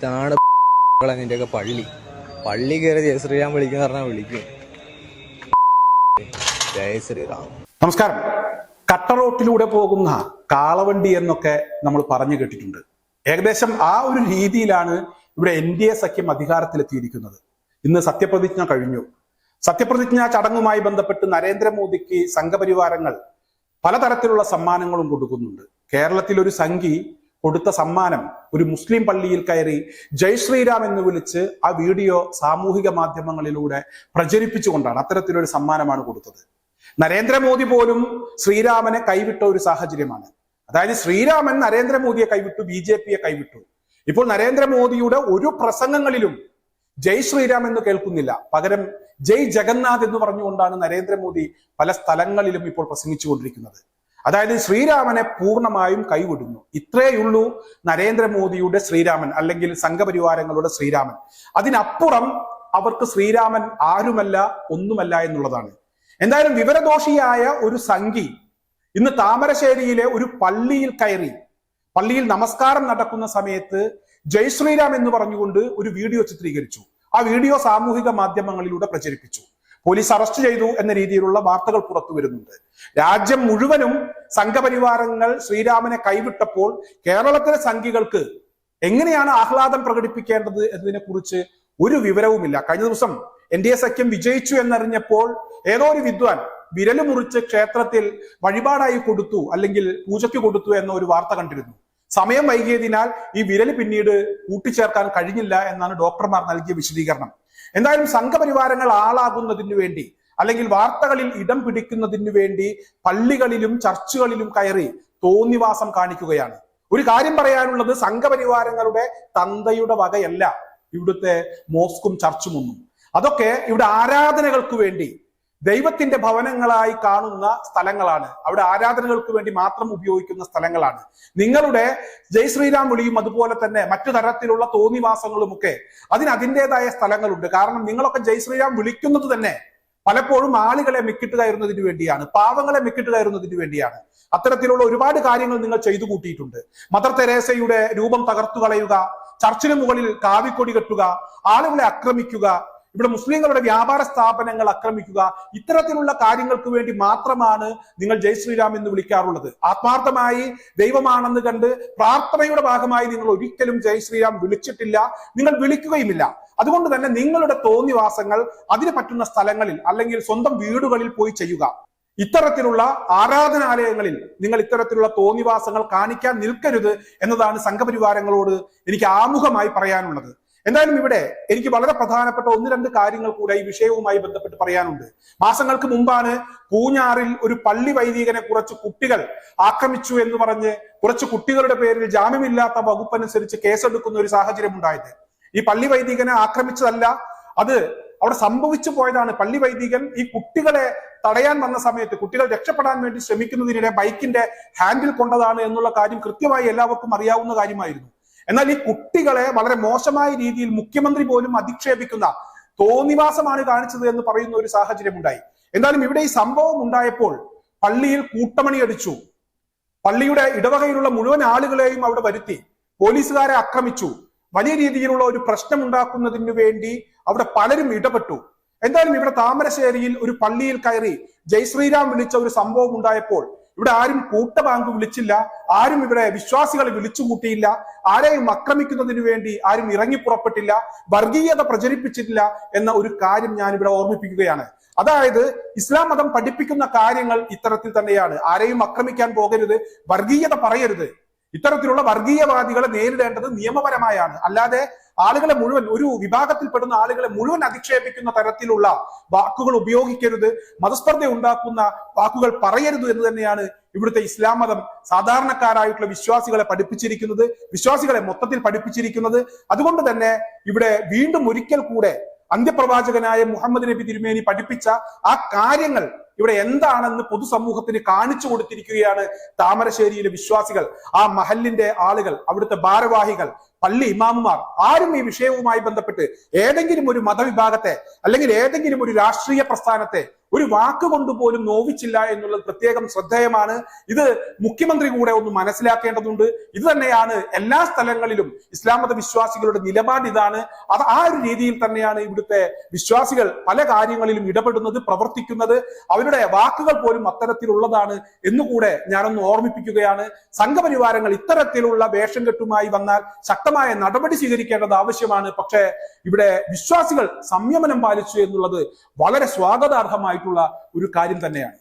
ഇതാണ് നിന്റെയൊക്കെ പള്ളി. പള്ളി കയറി ജയശ്രീരാം വിളിക്കുന്ന പറഞ്ഞാൽ വിളിക്കും. ജയ നമസ്കാരം. നമസ്കാരം കട്ടറോട്ടിലൂടെ പോകുന്ന കാളവണ്ടി എന്നൊക്കെ നമ്മൾ പറഞ്ഞു കേട്ടിട്ടുണ്ട്. ഏകദേശം ആ ഒരു രീതിയിലാണ് ഇവിടെ എൻ ഡി എ സഖ്യം അധികാരത്തിലെത്തിയിരിക്കുന്നത്. ഇന്ന് സത്യപ്രതിജ്ഞ കഴിഞ്ഞു. സത്യപ്രതിജ്ഞ ചടങ്ങുമായി ബന്ധപ്പെട്ട് നരേന്ദ്രമോദിക്ക് സംഘപരിവാരങ്ങൾ പലതരത്തിലുള്ള സമ്മാനങ്ങളും കൊടുക്കുന്നുണ്ട്. കേരളത്തിൽ ഒരു സംഘി കൊടുത്ത സമ്മാനം ഒരു മുസ്ലിം പള്ളിയിൽ കയറി ജയ് ശ്രീരാം എന്ന് വിളിച്ച് ആ വീഡിയോ സാമൂഹിക മാധ്യമങ്ങളിലൂടെ പ്രചരിപ്പിച്ചുകൊണ്ടാണ് അത്തരത്തിലൊരു സമ്മാനമാണ് കൊടുത്തത്. നരേന്ദ്രമോദി പോലും ശ്രീരാമനെ കൈവിട്ട ഒരു സാഹചര്യമാണ്. അതായത് ശ്രീരാമൻ നരേന്ദ്രമോദിയെ കൈവിട്ടു ബി ജെ പിയെ കൈവിട്ടു. ഇപ്പോൾ നരേന്ദ്രമോദിയുടെ ഒരു പ്രസംഗങ്ങളിലും ജയ് ശ്രീരാം എന്ന് കേൾക്കുന്നില്ല. പകരം ജയ് ജഗന്നാഥ് എന്ന് പറഞ്ഞുകൊണ്ടാണ് നരേന്ദ്രമോദി പല സ്ഥലങ്ങളിലും ഇപ്പോൾ പ്രസംഗിച്ചുകൊണ്ടിരിക്കുന്നത്. അതായത് ശ്രീരാമനെ പൂർണമായും കൈവിടുന്നു. ഇത്രയുള്ളൂ നരേന്ദ്രമോദിയുടെ ശ്രീരാമൻ അല്ലെങ്കിൽ സംഘപരിവാരങ്ങളുടെ ശ്രീരാമൻ. അതിനപ്പുറം അവർക്ക് ശ്രീരാമൻ ആരുമല്ല ഒന്നുമല്ല എന്നുള്ളതാണ്. എന്തായാലും വിവരദോഷിയായ ഒരു സംഘി ഇന്ന് താമരശ്ശേരിയിലെ ഒരു പള്ളിയിൽ കയറി പള്ളിയിൽ നമസ്കാരം നടക്കുന്ന സമയത്ത് ജയ് ശ്രീരാം എന്ന് പറഞ്ഞുകൊണ്ട് ഒരു വീഡിയോ ചിത്രീകരിച്ചു. ആ വീഡിയോ സാമൂഹിക മാധ്യമങ്ങളിലൂടെ പ്രചരിപ്പിച്ചു. പോലീസ് അറസ്റ്റ് ചെയ്തു എന്ന രീതിയിലുള്ള വാർത്തകൾ പുറത്തു വരുന്നുണ്ട്. രാജ്യം മുഴുവനും സംഘപരിവാരങ്ങൾ ശ്രീരാമനെ കൈവിട്ടപ്പോൾ കേരളത്തിലെ സംഘികൾക്ക് എങ്ങനെയാണ് ആഹ്ലാദം പ്രകടിപ്പിക്കേണ്ടത് എന്നതിനെ കുറിച്ച് ഒരു വിവരവുമില്ല. കഴിഞ്ഞ ദിവസം എൻ ഡി എ സഖ്യം വിജയിച്ചു എന്നറിഞ്ഞപ്പോൾ ഏതോ ഒരു വിദ്വാൻ വിരൽ മുറിച്ച് ക്ഷേത്രത്തിൽ വഴിപാടായി കൊടുത്തു അല്ലെങ്കിൽ പൂജയ്ക്ക് കൊടുത്തു എന്ന ഒരു വാർത്ത കണ്ടിരുന്നു. സമയം വൈകിയതിനാൽ ഈ വിരൽ പിന്നീട് കൂട്ടിച്ചേർക്കാൻ കഴിഞ്ഞില്ല എന്നാണ് ഡോക്ടർമാർ നൽകിയ വിശദീകരണം. എന്തായാലും സംഘപരിവാരങ്ങൾ ആളാകുന്നതിന് വേണ്ടി അല്ലെങ്കിൽ വാർത്തകളിൽ ഇടം പിടിക്കുന്നതിന് വേണ്ടി പള്ളികളിലും ചർച്ചുകളിലും കയറി തോന്നിവാസം കാണിക്കുകയാണ്. ഒരു കാര്യം പറയാനുള്ളത് സംഘപരിവാരങ്ങളുടെ തന്തയുടെ വകയല്ല ഇവിടുത്തെ മോസ്കും ചർച്ചുമൊന്നും അതൊക്കെ ഇവിടെ ആരാധനകൾക്ക് വേണ്ടി ദൈവത്തിന്റെ ഭവനങ്ങളായി കാണുന്ന സ്ഥലങ്ങളാണ്. അവിടെ ആരാധനകൾക്ക് വേണ്ടി മാത്രം ഉപയോഗിക്കുന്ന സ്ഥലങ്ങളാണ്. നിങ്ങളുടെ ജയ് ശ്രീരാം വിളിയും അതുപോലെ തന്നെ മറ്റു തരത്തിലുള്ള തോന്നിവാസങ്ങളും ഒക്കെ അതിന് അതിന്റെതായ സ്ഥലങ്ങളുണ്ട്. കാരണം നിങ്ങളൊക്കെ ജയ് ശ്രീരാം വിളിക്കുന്നത് തന്നെ പലപ്പോഴും ആളുകളെ മിക്കിട്ട് കയറുന്നതിന് വേണ്ടിയാണ് പാവങ്ങളെ മിക്കിട്ട് കയറുന്നതിന് വേണ്ടിയാണ്. അത്തരത്തിലുള്ള ഒരുപാട് കാര്യങ്ങൾ നിങ്ങൾ ചെയ്തു കൂട്ടിയിട്ടുണ്ട്. മദർ തെരേസയുടെ രൂപം തകർത്തു കളയുക ചർച്ചിന് മുകളിൽ കാവിക്കൊടി കെട്ടുക ആളുകളെ ആക്രമിക്കുക ഇവിടെ മുസ്ലിങ്ങളുടെ വ്യാപാര സ്ഥാപനങ്ങൾ ആക്രമിക്കുക ഇത്തരത്തിലുള്ള കാര്യങ്ങൾക്ക് വേണ്ടി മാത്രമാണ് നിങ്ങൾ ജയ് ശ്രീരാം എന്ന് വിളിക്കാറുള്ളത്. ആത്മാർത്ഥമായി ദൈവമാണെന്ന് കണ്ട് പ്രാർത്ഥനയുടെ ഭാഗമായി നിങ്ങൾ ഒരിക്കലും ജയ് ശ്രീരാം വിളിച്ചിട്ടില്ല നിങ്ങൾ വിളിക്കുകയുമില്ല. അതുകൊണ്ട് തന്നെ നിങ്ങളുടെ തോന്നിവാസങ്ങൾ അതിന് പറ്റുന്ന സ്ഥലങ്ങളിൽ അല്ലെങ്കിൽ സ്വന്തം വീടുകളിൽ പോയി ചെയ്യുക. ഇത്തരത്തിലുള്ള ആരാധനാലയങ്ങളിൽ നിങ്ങൾ ഇത്തരത്തിലുള്ള തോന്നിവാസങ്ങൾ കാണിക്കാൻ നിൽക്കരുത് എന്നതാണ് സംഘപരിവാരങ്ങളോട് എനിക്ക് ആമുഖമായി പറയാനുള്ളത്. എന്തായാലും ഇവിടെ എനിക്ക് വളരെ പ്രധാനപ്പെട്ട ഒന്ന് രണ്ട് കാര്യങ്ങൾ കൂടെ ഈ വിഷയവുമായി ബന്ധപ്പെട്ട് പറയാനുണ്ട്. മാസങ്ങൾക്ക് മുമ്പാണ് പൂഞ്ഞാറിൽ ഒരു പള്ളി വൈദികനെ കുറച്ച് കുട്ടികൾ ആക്രമിച്ചു എന്ന് പറഞ്ഞ് കുറച്ച് കുട്ടികളുടെ പേരിൽ ജാമ്യമില്ലാത്ത വകുപ്പനുസരിച്ച് കേസെടുക്കുന്ന ഒരു സാഹചര്യം ഉണ്ടായത്. ഈ പള്ളി വൈദികനെ ആക്രമിച്ചതല്ല അത് അവിടെ സംഭവിച്ചു പോയതാണ്. പള്ളി വൈദികൻ ഈ കുട്ടികളെ തടയാൻ വന്ന സമയത്ത് കുട്ടികൾ രക്ഷപ്പെടാൻ വേണ്ടി ശ്രമിക്കുന്നതിനിടെ ബൈക്കിന്റെ ഹാൻഡിൽ കൊണ്ടതാണ് എന്നുള്ള കാര്യം കൃത്യമായി എല്ലാവർക്കും അറിയാവുന്ന കാര്യമായിരുന്നു. എന്നാൽ ഈ കുട്ടികളെ വളരെ മോശമായ രീതിയിൽ മുഖ്യമന്ത്രി പോലും അധിക്ഷേപിക്കുന്ന തോന്നിവാസമാണ് കാണിച്ചത് എന്ന് പറയുന്ന ഒരു സാഹചര്യം ഉണ്ടായി എന്തായാലും ഇവിടെ ഈ സംഭവം ഉണ്ടായപ്പോൾ പള്ളിയിൽ കൂട്ടമണി അടിച്ചു പള്ളിയുടെ ഇടവകയിലുള്ള മുഴുവൻ ആളുകളെയും അവിടെ വരുത്തി. പോലീസുകാരെ ആക്രമിച്ചു. വലിയ രീതിയിലുള്ള ഒരു പ്രശ്നം ഉണ്ടാക്കുന്നതിന് വേണ്ടി അവിടെ പലരും ഇടപെട്ടു. എന്തായാലും ഇവിടെ താമരശ്ശേരിയിൽ ഒരു പള്ളിയിൽ കയറി ജയ് ശ്രീരാം വിളിച്ച ഒരു സംഭവം ഉണ്ടായപ്പോൾ ഇവിടെ ആരും കൂട്ടബാങ്ക് വിളിച്ചില്ല ആരും ഇവിടെ വിശ്വാസികളെ വിളിച്ചുകൂട്ടിയില്ല ആരെയും ആക്രമിക്കുന്നതിന് വേണ്ടി ആരും ഇറങ്ങി പുറപ്പെട്ടില്ല വർഗീയത പ്രചരിപ്പിച്ചിട്ടില്ല എന്ന ഒരു കാര്യം ഞാൻ ഇവിടെ ഓർമ്മിപ്പിക്കുകയാണ്. അതായത് ഇസ്ലാം മതം പഠിപ്പിക്കുന്ന കാര്യങ്ങൾ ഇത്തരത്തിൽ തന്നെയാണ്. ആരെയും ആക്രമിക്കാൻ പോകരുത് വർഗീയത പറയരുത്. ഇത്തരത്തിലുള്ള വർഗീയവാദികളെ നേരിടേണ്ടത് നിയമപരമായാണ്. അല്ലാതെ ആളുകളെ മുഴുവൻ ഒരു വിഭാഗത്തിൽപ്പെടുന്ന ആളുകളെ മുഴുവൻ അധിക്ഷേപിക്കുന്ന തരത്തിലുള്ള വാക്കുകൾ ഉപയോഗിക്കരുത് മതസ്പർദ്ധ ഉണ്ടാക്കുന്ന വാക്കുകൾ പറയരുത് എന്ന് തന്നെയാണ് ഇവിടുത്തെ ഇസ്ലാം മതം സാധാരണക്കാരായിട്ടുള്ള വിശ്വാസികളെ പഠിപ്പിച്ചിരിക്കുന്നത് വിശ്വാസികളെ മൊത്തത്തിൽ പഠിപ്പിച്ചിരിക്കുന്നത്. അതുകൊണ്ട് തന്നെ ഇവിടെ വീണ്ടും ഒരിക്കൽ കൂടെ അന്ത്യപ്രവാചകനായ മുഹമ്മദ് നബി തിരുമേനി പഠിപ്പിച്ച ആ കാര്യങ്ങൾ ഇവിടെ എന്താണെന്ന് പൊതുസമൂഹത്തിന് കാണിച്ചു കൊടുത്തിരിക്കുകയാണ് താമരശ്ശേരിയിലെ വിശ്വാസികൾ ആ മഹലിന്റെ ആളുകൾ അവിടുത്തെ ഭാരവാഹികൾ പള്ളി ഇമാമുമാർ. ആരും ഈ വിഷയവുമായി ബന്ധപ്പെട്ട് ഏതെങ്കിലും ഒരു മതവിഭാഗത്തെ അല്ലെങ്കിൽ ഏതെങ്കിലും ഒരു രാഷ്ട്രീയ പ്രസ്ഥാനത്തെ ഒരു വാക്ക് കൊണ്ട് പോലും നോവിച്ചില്ല എന്നുള്ളത് പ്രത്യേകം ശ്രദ്ധേയമാണ്. ഇത് മുഖ്യമന്ത്രി കൂടെ ഒന്ന് മനസ്സിലാക്കേണ്ടതുണ്ട്. ഇത് തന്നെയാണ് എല്ലാ സ്ഥലങ്ങളിലും ഇസ്ലാം മത വിശ്വാസികളുടെ നിലപാട് ഇതാണ്. അത് ആ ഒരു രീതിയിൽ തന്നെയാണ് ഇവിടുത്തെ വിശ്വാസികൾ പല കാര്യങ്ങളിലും ഇടപെടുന്നത് പ്രവർത്തിക്കുന്നത്. അവരുടെ വാക്കുകൾ പോലും അത്തരത്തിലുള്ളതാണ് എന്നുകൂടെ ഞാനൊന്ന് ഓർമ്മിപ്പിക്കുകയാണ്. സംഘപരിവാരങ്ങൾ ഇത്തരത്തിലുള്ള വേഷം കെട്ടുമായി വന്നാൽ ശക്തമായ നടപടി സ്വീകരിക്കേണ്ടത് ആവശ്യമാണ്. പക്ഷേ ഇവിടെ വിശ്വാസികൾ സംയമനം പാലിച്ചു എന്നുള്ളത് വളരെ സ്വാഗതാർഹമായിട്ടുള്ള ഒരു കാര്യം തന്നെയാണ്.